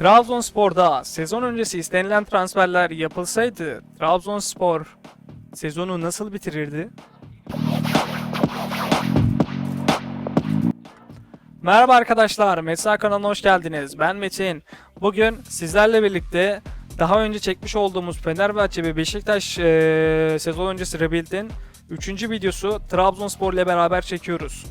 Trabzonspor'da sezon öncesi istenilen transferler yapılsaydı Trabzonspor sezonu nasıl bitirirdi? Merhaba arkadaşlar, Mesa kanalına hoş geldiniz. Ben Metin. Bugün sizlerle birlikte daha önce çekmiş olduğumuz Fenerbahçe ve Beşiktaş eee, sezon öncesi Rebuild'in 3. videosu Trabzonspor ile beraber çekiyoruz.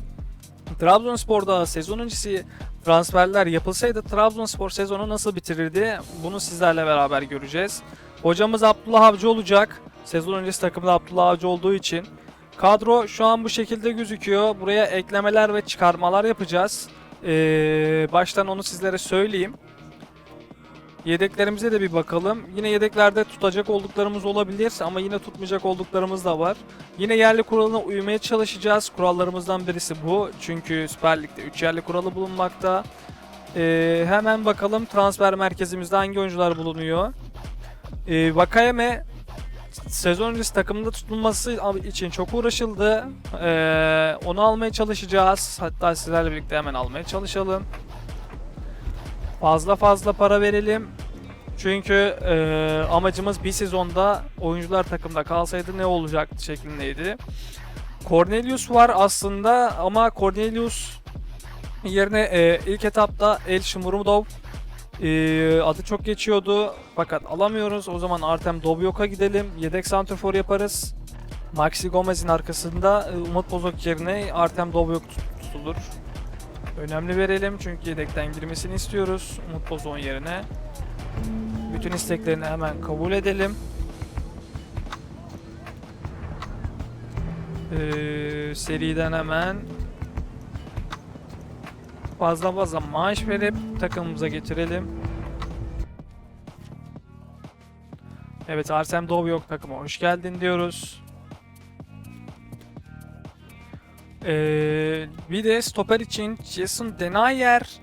Trabzonspor'da sezon öncesi transferler yapılsaydı Trabzonspor sezonu nasıl bitirirdi? Bunu sizlerle beraber göreceğiz. Hocamız Abdullah Avcı olacak. Sezon öncesi takımda Abdullah Avcı olduğu için. Kadro şu an bu şekilde gözüküyor. Buraya eklemeler ve çıkarmalar yapacağız. Ee, baştan onu sizlere söyleyeyim. Yedeklerimize de bir bakalım. Yine yedeklerde tutacak olduklarımız olabilir ama yine tutmayacak olduklarımız da var. Yine yerli kuralına uymaya çalışacağız. Kurallarımızdan birisi bu. Çünkü Süper Lig'de 3 yerli kuralı bulunmakta. Ee, hemen bakalım transfer merkezimizde hangi oyuncular bulunuyor. Ee, Vakayeme sezon öncesi takımda tutulması için çok uğraşıldı. Ee, onu almaya çalışacağız. Hatta sizlerle birlikte hemen almaya çalışalım. Fazla fazla para verelim. Çünkü e, amacımız bir sezonda oyuncular takımda kalsaydı ne olacaktı şeklindeydi. Cornelius var aslında ama Cornelius yerine e, ilk etapta El Shmurmudov e, adı çok geçiyordu fakat alamıyoruz. O zaman Artem Dobyok'a gidelim. Yedek santrfor yaparız. Maxi Gomez'in arkasında e, Umut Bozok yerine Artem Dobyok tut- tutulur. Önemli verelim çünkü yedekten girmesini istiyoruz Umut Bozok'un yerine. Bütün isteklerini hemen kabul edelim. Ee, seriden hemen fazla fazla maaş verip takımımıza getirelim. Evet Arsem Dovyok takıma hoş geldin diyoruz. Ee, bir de stoper için Jason Denayer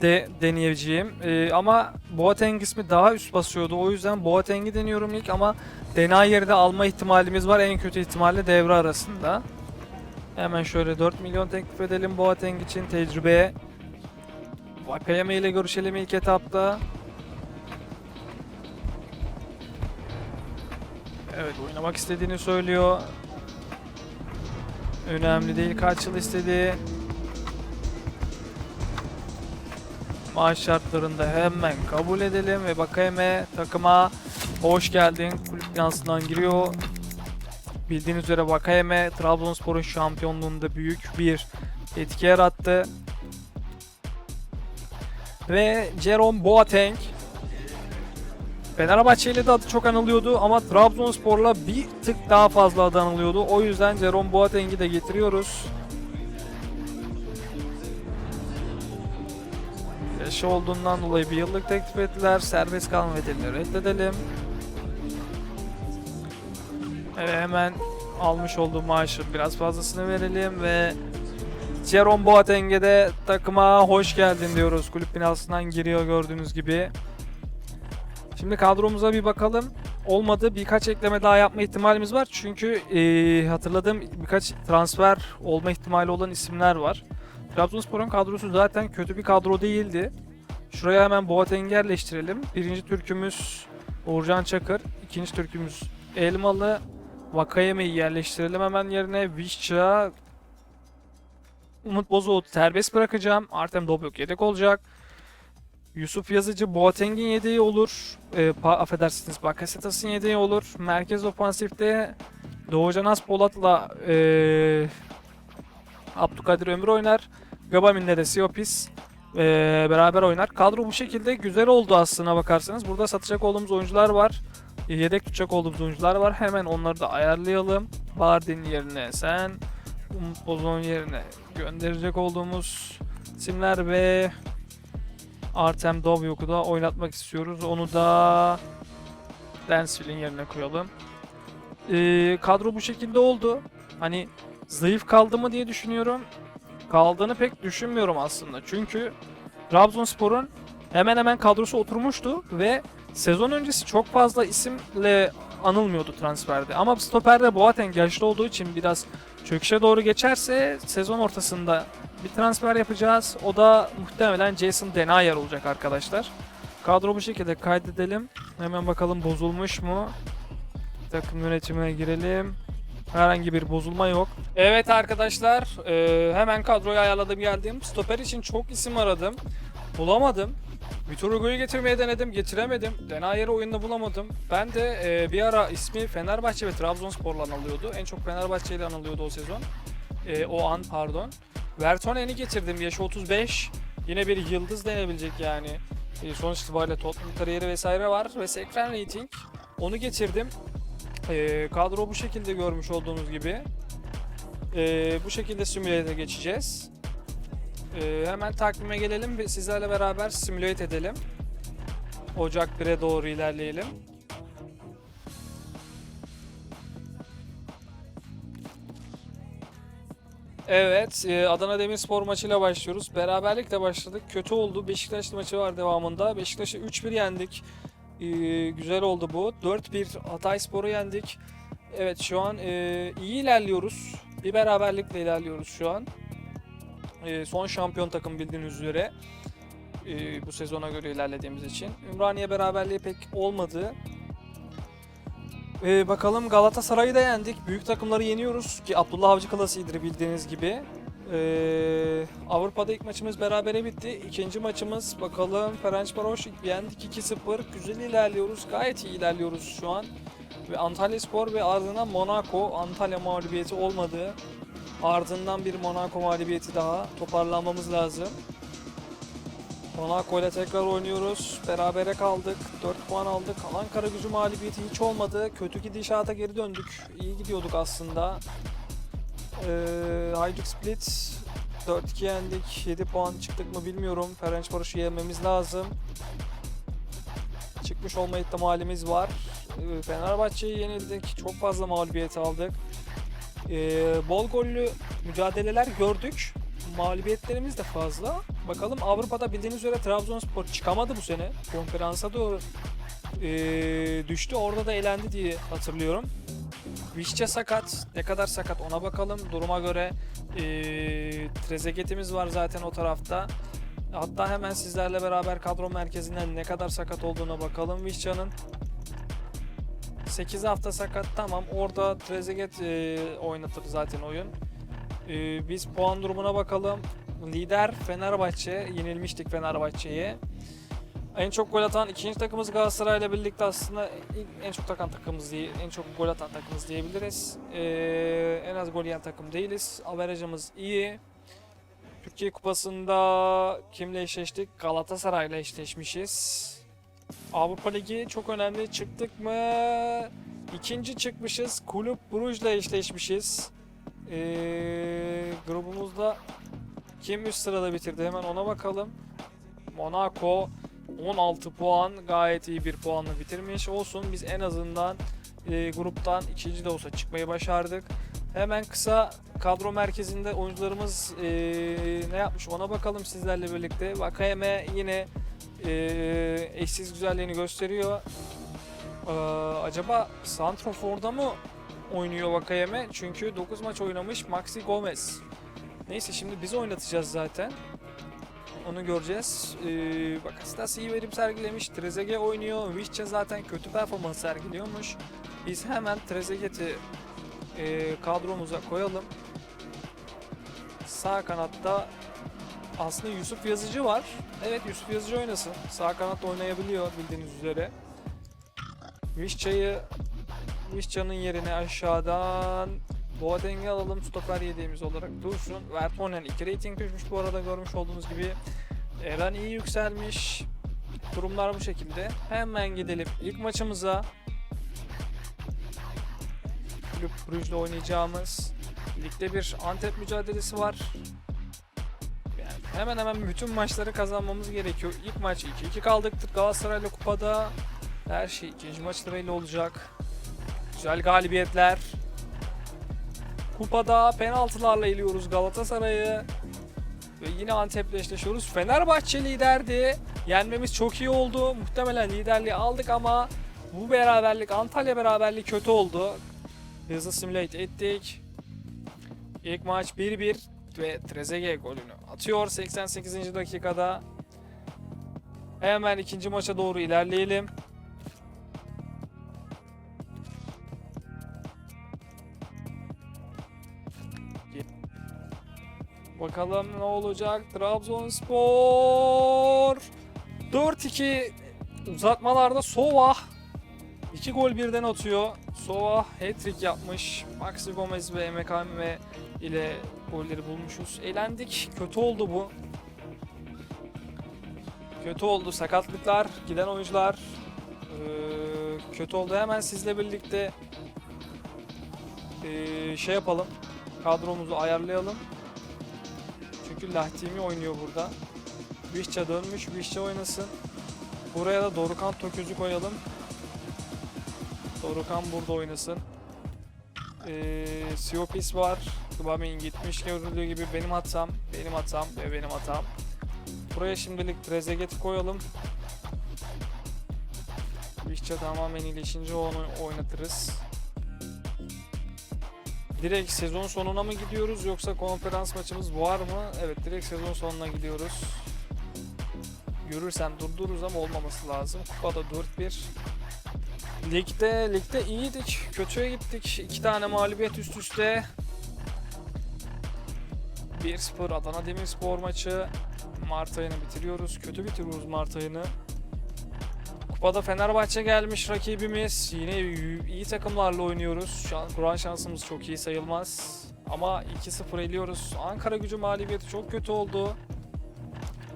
de deneyeceğim. Ee, ama Boateng ismi daha üst basıyordu. O yüzden Boateng'i deniyorum ilk ama Denayer'i de alma ihtimalimiz var. En kötü ihtimalle devre arasında. Hemen şöyle 4 milyon teklif edelim Boateng için tecrübeye. Vakayeme ile görüşelim ilk etapta. Evet oynamak istediğini söylüyor. Önemli değil kaç yıl istediği. Maaş şartlarında hemen kabul edelim ve Bakayeme takıma hoş geldin. Kulüp finansından giriyor. Bildiğiniz üzere Vakayeme Trabzonspor'un şampiyonluğunda büyük bir etki yarattı. Ve Jerome Boateng Fenerbahçe ile de adı çok anılıyordu ama Trabzonspor'la bir tık daha fazla adı anılıyordu. O yüzden Jerome Boateng'i de getiriyoruz. Yaşı olduğundan dolayı bir yıllık teklif ettiler. Serbest kalma bedelini reddedelim. Evet hemen almış olduğu maaşın biraz fazlasını verelim ve Jerome Boateng'e de takıma hoş geldin diyoruz. Kulüp binasından giriyor gördüğünüz gibi. Şimdi kadromuza bir bakalım. Olmadı birkaç ekleme daha yapma ihtimalimiz var. Çünkü eee, hatırladığım birkaç transfer olma ihtimali olan isimler var. Trabzonspor'un kadrosu zaten kötü bir kadro değildi. Şuraya hemen Boateng'i yerleştirelim. Birinci türkümüz Uğurcan Çakır. ikinci türkümüz Elmalı. Vakayeme'yi yerleştirelim hemen yerine. Vişça, Umut Bozok'u serbest bırakacağım. Artem Dobyok yedek olacak. Yusuf Yazıcı Boateng'in yedeği olur. E, pa- affedersiniz Bakasetas'ın yedeği olur. Merkez ofansifte Doğucan Aspolat'la e, Abdülkadir Ömür oynar. Gabamin'le de Siopis e, beraber oynar. Kadro bu şekilde güzel oldu aslına bakarsanız. Burada satacak olduğumuz oyuncular var. Yedek tutacak olduğumuz oyuncular var. Hemen onları da ayarlayalım. Bardin yerine sen, Umut Bozok'un yerine gönderecek olduğumuz isimler ve Artem Dovyok'u da oynatmak istiyoruz. Onu da Dansville'in yerine koyalım. Ee, kadro bu şekilde oldu. Hani zayıf kaldı mı diye düşünüyorum. Kaldığını pek düşünmüyorum aslında. Çünkü Trabzonspor'un hemen hemen kadrosu oturmuştu ve sezon öncesi çok fazla isimle anılmıyordu transferde. Ama stoperde Boateng yaşlı olduğu için biraz çöküşe doğru geçerse sezon ortasında bir transfer yapacağız. O da muhtemelen Jason Denayer olacak arkadaşlar. Kadro bu şekilde kaydedelim. Hemen bakalım bozulmuş mu? Takım yönetimine girelim. Herhangi bir bozulma yok. Evet arkadaşlar eee, hemen kadroyu ayarladım geldim. Stoper için çok isim aradım. Bulamadım. Vitor getirmeye denedim, getiremedim. Denayer'i oyunda bulamadım. Ben de eee, bir ara ismi Fenerbahçe ve Trabzonspor'la anılıyordu. En çok Fenerbahçe ile anılıyordu o sezon. Eee, o an pardon. Vertonen'i getirdim yaşı 35. Yine bir yıldız denebilecek yani. E, sonuç itibariyle Tottenham kariyeri vesaire var ve ekran rating. Onu getirdim. E, kadro bu şekilde görmüş olduğunuz gibi. E, bu şekilde simülate'e geçeceğiz. E, hemen takvime gelelim ve sizlerle beraber simülate edelim. Ocak 1'e doğru ilerleyelim. Evet, e, Adana Demirspor maçıyla başlıyoruz. Beraberlikle başladık. Kötü oldu. Beşiktaş maçı var devamında. Beşiktaş'ı 3-1 yendik. E, güzel oldu bu. 4-1 Hatayspor'u yendik. Evet, şu an e, iyi ilerliyoruz. Bir beraberlikle ilerliyoruz şu an. E, son şampiyon takım bildiğiniz üzere. E, bu sezona göre ilerlediğimiz için. Ümraniye beraberliği pek olmadı. Ee, bakalım Galatasaray'ı da yendik. Büyük takımları yeniyoruz ki Abdullah Avcı klasıdır bildiğiniz gibi. Ee, Avrupa'da ilk maçımız berabere bitti. İkinci maçımız bakalım Ferencvaroş yendik 2-0. Güzel ilerliyoruz. Gayet iyi ilerliyoruz şu an. Ve Antalya Spor ve ardından Monaco. Antalya mağlubiyeti olmadı. Ardından bir Monaco mağlubiyeti daha. Toparlanmamız lazım. Monaco ile tekrar oynuyoruz. Berabere kaldık. 4 puan aldık. Ankara gücü mağlubiyeti hiç olmadı. Kötü gidişata geri döndük. İyi gidiyorduk aslında. Ee, Hajduk Split 4-2 yendik. 7 puan çıktık mı bilmiyorum. Ferencvaros'u yenmemiz lazım. Çıkmış olma ihtimalimiz var. Ee, Fenerbahçe'yi yenildik. Çok fazla mağlubiyet aldık. Ee, bol gollü mücadeleler gördük. Mağlubiyetlerimiz de fazla. Bakalım Avrupa'da bildiğiniz üzere Trabzonspor çıkamadı bu sene. Konferansa doğru ee, düştü. Orada da elendi diye hatırlıyorum. Vişçe sakat. Ne kadar sakat ona bakalım. Duruma göre ee, Trezeguet'imiz var zaten o tarafta. Hatta hemen sizlerle beraber kadro merkezinden ne kadar sakat olduğuna bakalım Vişça'nın. 8 hafta sakat tamam. Orada Trezeguet ee, oynatır zaten oyun. Ee, biz puan durumuna bakalım. Lider Fenerbahçe. Yenilmiştik Fenerbahçe'ye. En çok gol atan ikinci takımımız Galatasaray ile birlikte aslında en çok takan takımımız değil, en çok gol atan takımımız diyebiliriz. Ee, en az gol yiyen takım değiliz. Averajımız iyi. Türkiye Kupası'nda kimle eşleştik? Galatasaray ile eşleşmişiz. Avrupa Ligi çok önemli. Çıktık mı? İkinci çıkmışız. Kulüp Bruges ile eşleşmişiz. Ee, grubumuzda kim üst sırada bitirdi hemen ona bakalım. Monaco 16 puan gayet iyi bir puanla bitirmiş olsun. Biz en azından e, gruptan ikinci de olsa çıkmayı başardık. Hemen kısa kadro merkezinde oyuncularımız e, ne yapmış ona bakalım sizlerle birlikte. Vakayeme yine e, eşsiz güzelliğini gösteriyor. Ee, acaba Santrofor'da mı oynuyor Vakayeme? Çünkü 9 maç oynamış Maxi Gomez. Neyse şimdi biz oynatacağız zaten. Onu göreceğiz. Ee, Bakasetas iyi verim sergilemiş. Trezeguet oynuyor. Vişça zaten kötü performans sergiliyormuş. Biz hemen Trezeguet'i e, kadromuza koyalım. Sağ kanatta aslında Yusuf Yazıcı var. Evet Yusuf Yazıcı oynasın. Sağ kanatta oynayabiliyor bildiğiniz üzere. Vişça'yı Vişça'nın yerine aşağıdan Boateng'i alalım stoper yediğimiz olarak dursun. Vertonen 2 rating düşmüş bu arada görmüş olduğunuz gibi. Eren iyi yükselmiş. Durumlar bu şekilde. Hemen gidelim ilk maçımıza. Kulüp Brugge'le oynayacağımız ligde bir Antep mücadelesi var. Yani hemen hemen bütün maçları kazanmamız gerekiyor. İlk maç 2-2 kaldık Galatasaray'la kupada. Her şey ikinci maçta belli olacak. Güzel galibiyetler. Kupada penaltılarla eliyoruz Galatasaray'ı. Ve yine Antep'le eşleşiyoruz. Fenerbahçe liderdi. Yenmemiz çok iyi oldu. Muhtemelen liderliği aldık ama bu beraberlik Antalya beraberliği kötü oldu. Hızlı simülate ettik. İlk maç 1-1 ve Trezeguet golünü atıyor 88. dakikada. Hemen ikinci maça doğru ilerleyelim. Bakalım ne olacak? Trabzonspor 4-2 uzatmalarda Sova 2 gol birden atıyor. Sova hat-trick yapmış. Maxi Gomez ve Emekame ile golleri bulmuşuz. Eğlendik. Kötü oldu bu. Kötü oldu. Sakatlıklar, giden oyuncular. Ee, kötü oldu. Hemen sizle birlikte ee, şey yapalım. Kadromuzu ayarlayalım. Çünkü Lahtimi oynuyor burada. Vişça dönmüş. Vişça oynasın. Buraya da Dorukan Töküz'ü koyalım. Dorukan burada oynasın. Ee, Siopis var. Gbamin gitmiş görüldüğü gibi benim hatam, benim hatam ve benim hatam. Buraya şimdilik Trezeguet'i koyalım. Vişça tamamen iyileşince onu oynatırız. Direkt sezon sonuna mı gidiyoruz yoksa konferans maçımız var mı? Evet direkt sezon sonuna gidiyoruz. Görürsem durdururuz ama olmaması lazım. Kupada 4-1. Ligde, ligde iyiydik. Kötüye gittik. İki tane mağlubiyet üst üste. 1-0 Adana Demirspor maçı. Mart ayını bitiriyoruz. Kötü bitiriyoruz Mart ayını. Kupada Fenerbahçe gelmiş rakibimiz. Yine iyi takımlarla oynuyoruz. Şu an Kur'an şansımız çok iyi sayılmaz. Ama 2-0 eliyoruz. Ankara gücü mağlubiyeti çok kötü oldu.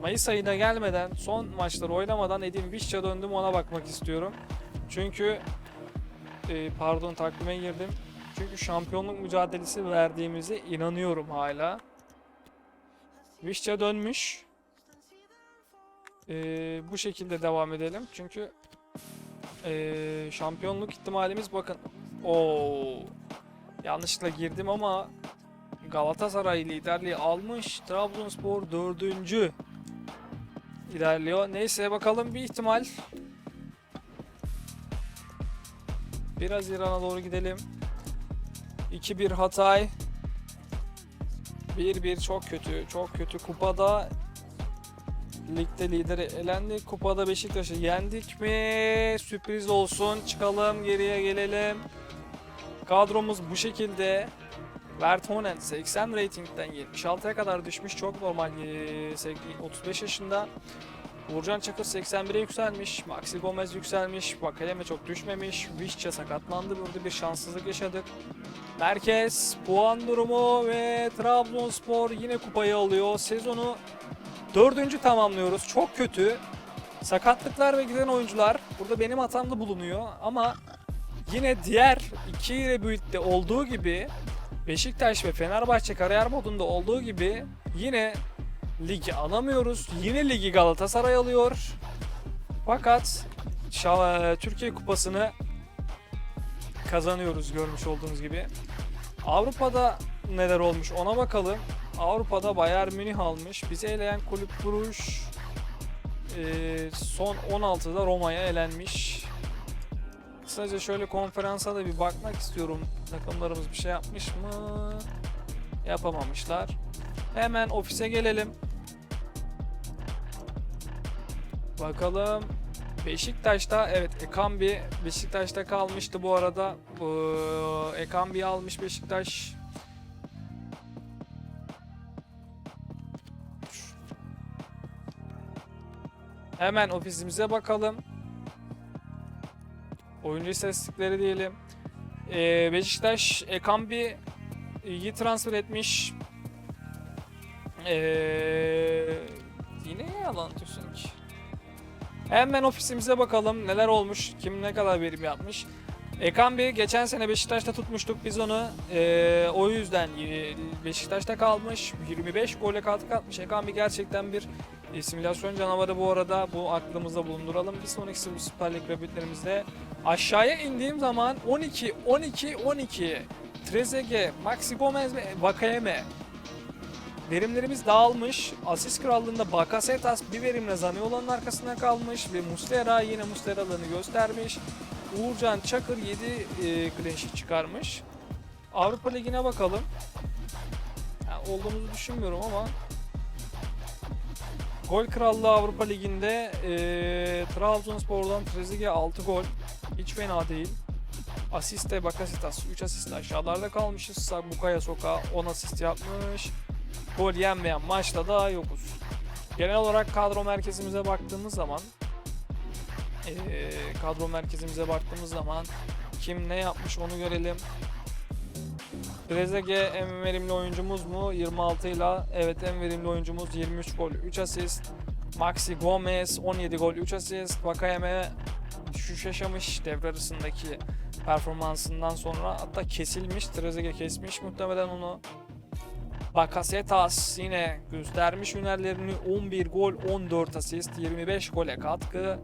Mayıs ayına gelmeden son maçları oynamadan Edin Vişça döndüm ona bakmak istiyorum. Çünkü e, pardon takvime girdim. Çünkü şampiyonluk mücadelesi verdiğimize inanıyorum hala. Vişça dönmüş. E, bu şekilde devam edelim. Çünkü e, şampiyonluk ihtimalimiz bakın. Oo. Yanlışlıkla girdim ama Galatasaray liderliği almış. Trabzonspor dördüncü ilerliyor. Neyse bakalım bir ihtimal. Biraz İran'a doğru gidelim. 2-1 Hatay. 1-1 çok kötü. Çok kötü. Kupada ligde lideri elendi. Kupada Beşiktaş'ı yendik mi? Sürpriz olsun. Çıkalım geriye gelelim. Kadromuz bu şekilde. Vertonen 80 ratingden 76'ya kadar düşmüş. Çok normal. Ee, 35 yaşında. Uğurcan Çakır 81'e yükselmiş. Maxi Gomez yükselmiş. Bakayeme çok düşmemiş. Vişça sakatlandı. Burada bir şanssızlık yaşadık. Merkez, puan durumu ve Trabzonspor yine kupayı alıyor. Sezonu dördüncü tamamlıyoruz. Çok kötü. Sakatlıklar ve giden oyuncular burada benim hatamda bulunuyor ama yine diğer iki rebuild'de olduğu gibi Beşiktaş ve Fenerbahçe kariyer modunda olduğu gibi yine ligi alamıyoruz. Yine ligi Galatasaray alıyor. Fakat Türkiye Kupası'nı kazanıyoruz görmüş olduğunuz gibi. Avrupa'da neler olmuş ona bakalım. Avrupa'da Bayern Münih almış. Bizi eleyen kulüp Bruges e, son 16'da Roma'ya elenmiş. Kısaca şöyle konferansa da bir bakmak istiyorum. Takımlarımız bir şey yapmış mı? Yapamamışlar. Hemen ofise gelelim. Bakalım. Beşiktaş'ta evet Ekambi Beşiktaş'ta kalmıştı bu arada. Bu Ekambi almış Beşiktaş. Hemen ofisimize bakalım. Oyuncu istatistikleri diyelim. Ee, Beşiktaş Ekambi iyi transfer etmiş. Ee, yine yalan diyorsun ki. Hemen ofisimize bakalım neler olmuş, kim ne kadar verim yapmış. Ekambi geçen sene Beşiktaş'ta tutmuştuk biz onu. Ee, o yüzden Beşiktaş'ta kalmış. 25 gole katkı atmış. Ekambi gerçekten bir e, simülasyon canavarı bu arada. Bu aklımızda bulunduralım. Bir sonraki Süper Lig rebütlerimizde aşağıya indiğim zaman 12, 12, 12. Trezeguet, Maxi Gomez ve Vakayeme. Verimlerimiz dağılmış. Asist krallığında Bakasetas bir verimle Zaniolo'nun arkasında kalmış ve Muslera yine Muslera'lığını göstermiş. Uğurcan Çakır 7 e, clean çıkarmış. Avrupa Ligi'ne bakalım. Yani olduğumuzu düşünmüyorum ama Gol Krallığı Avrupa Ligi'nde eee Trabzonspor'dan Trezeguet 6 gol. Hiç fena değil. Asiste Bakasitas 3 asist aşağılarda kalmışız. Bukaya Soka 10 asist yapmış. Gol yenmeyen maçta da yokuz. Genel olarak kadro merkezimize baktığımız zaman eee, kadro merkezimize baktığımız zaman kim ne yapmış onu görelim. Trezeguet en verimli oyuncumuz mu? 26 ile evet en verimli oyuncumuz 23 gol 3 asist. Maxi Gomez 17 gol 3 asist. Vakayeme düşüş yaşamış devre arasındaki performansından sonra hatta kesilmiş. Trezeguet kesmiş muhtemelen onu. Bakasetas yine göstermiş hünerlerini 11 gol 14 asist 25 gole katkı.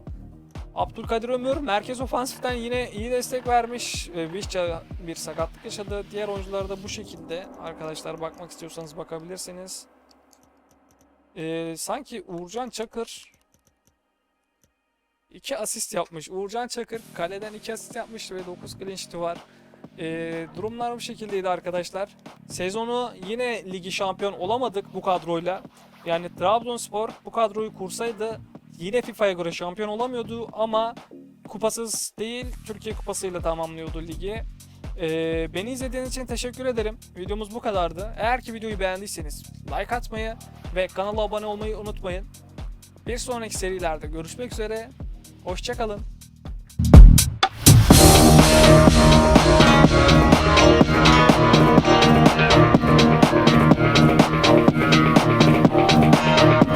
Abdülkadir Ömür merkez ofansiften yine iyi destek vermiş. Vişça bir sakatlık yaşadı. Diğer oyuncular da bu şekilde. Arkadaşlar bakmak istiyorsanız bakabilirsiniz. Ee, sanki Uğurcan Çakır iki asist yapmış. Uğurcan Çakır kaleden iki asist yapmış ve 9 clean sheet'i var. Ee, durumlar bu şekildeydi arkadaşlar. Sezonu yine ligi şampiyon olamadık bu kadroyla. Yani Trabzonspor bu kadroyu kursaydı yine FIFA'ya göre şampiyon olamıyordu ama kupasız değil Türkiye kupasıyla tamamlıyordu ligi. Ee, beni izlediğiniz için teşekkür ederim. Videomuz bu kadardı. Eğer ki videoyu beğendiyseniz like atmayı ve kanala abone olmayı unutmayın. Bir sonraki serilerde görüşmek üzere. Hoşçakalın.